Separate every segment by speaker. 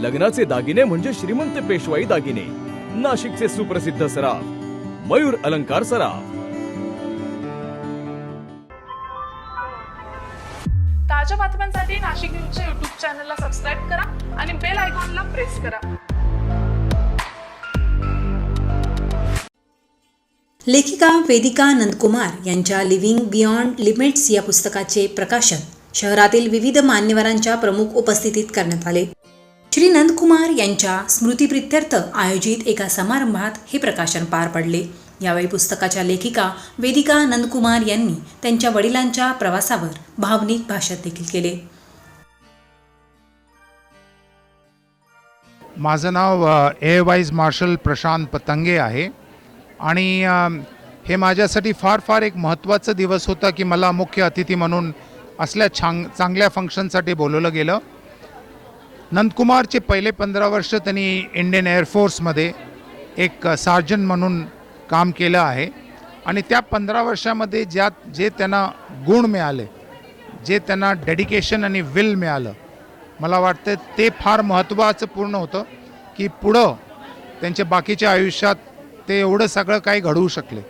Speaker 1: लग्नाचे दागिने म्हणजे श्रीमंत पेशवाई दागिने. नाशिकचे सुप्रसिद्ध सराफ मयूर अलंकार सराफ.
Speaker 2: ताज्या बातम्यांसाठी नाशिक न्यूजच्या युट्यूब चॅनलला सबस्क्राईब करा आणि बेल आयकॉनला प्रेस करा.
Speaker 3: लेखिका वेदिका नंदकुमार यांच्या लिव्हिंग बियॉन्ड लिमिट्स या पुस्तकाचे प्रकाशन शहरातील विविध मान्यवरांच्या प्रमुख उपस्थितीत करण्यात आले. श्री नंदकुमार यांच्या स्मृतिप्रित्यर्थ आयोजित एका समारंभात हे प्रकाशन पार पडले. यावेळी पुस्तकाच्या लेखिका वेदिका नंदकुमार यांनी त्यांच्या वडिलांच्या प्रवासावर भावनिक भाषण देखील केले.
Speaker 4: माझं नाव air vice air vice marshal Prashant Patange आहे आणि हे माझ्यासाठी फार फार एक महत्त्वाचा दिवस होता की मला मुख्य अतिथी म्हणून असल्या छांग चांगल्या फंक्शनसाठी बोलवलं गेलं. नंदकुमारचे पहिले पंधरा वर्ष त्यांनी इंडियन एअरफोर्समध्ये एक सार्जन म्हणून काम केलं आहे. आणि त्या पंधरा वर्षामध्ये ज्यात जे त्यांना गुण मिळाले जे त्यांना डेडिकेशन आणि विल मिळालं मला वाटतं ते फार महत्त्वाचं पूर्ण होतं की पुढं त्यांच्या बाकीच्या आयुष्यात ते एवढं सगळं काही घडवू शकले.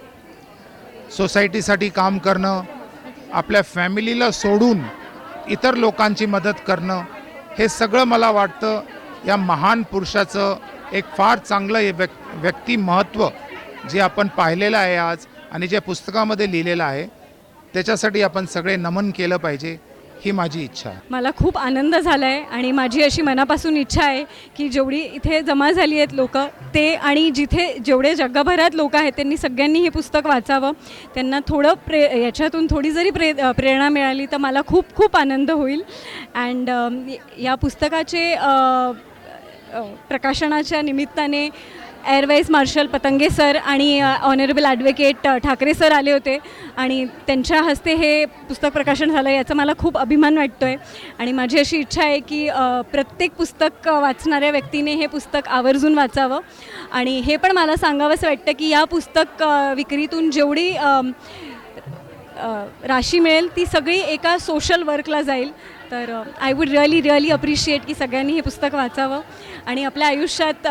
Speaker 4: सोसायटीसाठी काम करणं आपल्या फॅमिलीला सोडून इतर लोकांची मदत करणं हे सगळं मला वाटतं या महान पुरुषाचं एक फार चांगलं हे व्यक् व्यक्तिमहत्त्व जे आपण पाहिलेलं आहे आज आणि जे पुस्तकामध्ये लिहिलेलं आहे त्याच्यासाठी आपण सगळे नमन केलं पाहिजे. ही माझी इच्छा आहे.
Speaker 5: मला खूप आनंद झाला आहे आणि माझी अशी मनापासून इच्छा आहे की जेवढी इथे जमा झाली आहेत लोक ते आणि जिथे जेवढे जगभरात लोक आहेत त्यांनी सगळ्यांनी हे पुस्तक वाचावं. त्यांना थोडं प्रे याच्यातून थोडी जरी प्रे प्रेरणा मिळाली तर मला खूप खूप आनंद होईल. अँड या पुस्तकाचे प्रकाशनाच्या निमित्ताने air vice marshal Patange sir आणि ऑनरेबल ॲडव्होकेट ठाकरे सर आले होते. आणि त्यांच्या हस्ते हे पुस्तक प्रकाशन झालं याचा मला खूप अभिमान वाटतो आहे आणि माझी अशी इच्छा आहे की प्रत्येक पुस्तक वाचणाऱ्या व्यक्तीने हे पुस्तक आवर्जून वाचावं. आणि हे पण मला सांगावंसं वाटतं की या पुस्तक विक्रीतून जेवढी राशी मिळेल ती सगळी एका सोशल वर्कला जाईल. तर I would really really appreciate की सगळ्यांनी हे पुस्तक वाचावं आणि आपल्या आयुष्यात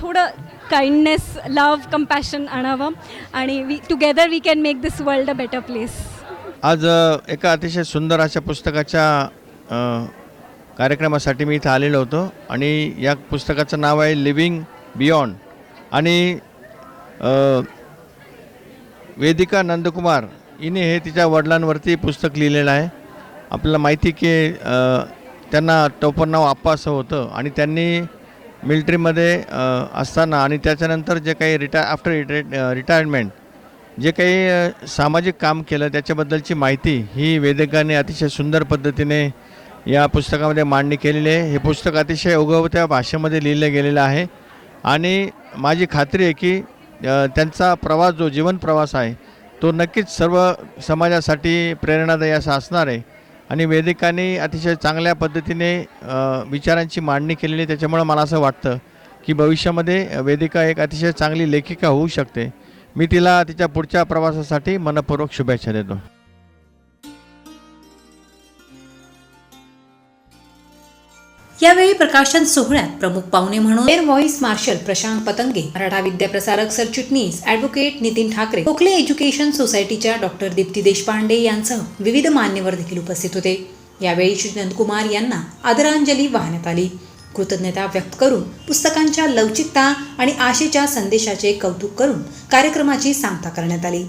Speaker 5: थोडं काइंडनेस लव कम्पॅशन आणावं आणि we together we can make this world a better place
Speaker 6: आज एका अतिशय सुंदर अशा पुस्तकाच्या कार्यक्रमासाठी मी इथं आलेलो होतो आणि या पुस्तकाचं नाव आहे लिव्हिंग बियॉन्ड आणि वेदिका नंदकुमार हिने हे तिच्या वडिलांवरती पुस्तक लिहिलेलं आहे. आपल्याला माहिती की त्यांना टोपण नाव आप्पा असं होतं आणि त्यांनी मिलिटरीमध्ये असताना आणि त्याच्यानंतर जे काही रिटाय आफ्टर रिटाय रिटायरमेंट जे काही सामाजिक काम केलं त्याच्याबद्दलची माहिती ही वेदिकाने अतिशय सुंदर पद्धतीने या पुस्तकामध्ये मांडणी केलेली आहे. हे पुस्तक अतिशय उगवत्या भाषेमध्ये लिहिलं गेलेलं आहे. आणि माझी खात्री आहे की त्यांचा प्रवास जो जीवन प्रवास आहे तो नक्कीच सर्व समाजासाठी प्रेरणादायी असा असणार आहे. आणि वेदिकांनी अतिशय चांगल्या पद्धतीने विचारांची मांडणी केलेली त्याच्यामुळं मला असं वाटतं की भविष्यामध्ये वेदिका एक अतिशय चांगली लेखिका होऊ शकते. मी तिला तिच्या पुढच्या प्रवासासाठी मनपूर्वक शुभेच्छा देतो.
Speaker 3: यावेळी प्रकाशन सोहळ्यात प्रमुख पाहुणे म्हणून air vice marshal Prashant Patange Maratha Vidyaprasarak सरचिटणीस ॲडव्होकेट नितीन ठाकरे कोकले एज्युकेशन सोसायटीच्या डॉक्टर दीप्ती देशपांडे यांसह विविध मान्यवर देखील उपस्थित होते. यावेळी श्री नंदकुमार यांना आदरांजली वाहण्यात आली. कृतज्ञता व्यक्त करून पुस्तकांच्या लवचिकता आणि आशेच्या संदेशाचे कौतुक करून कार्यक्रमाची सांगता करण्यात आली.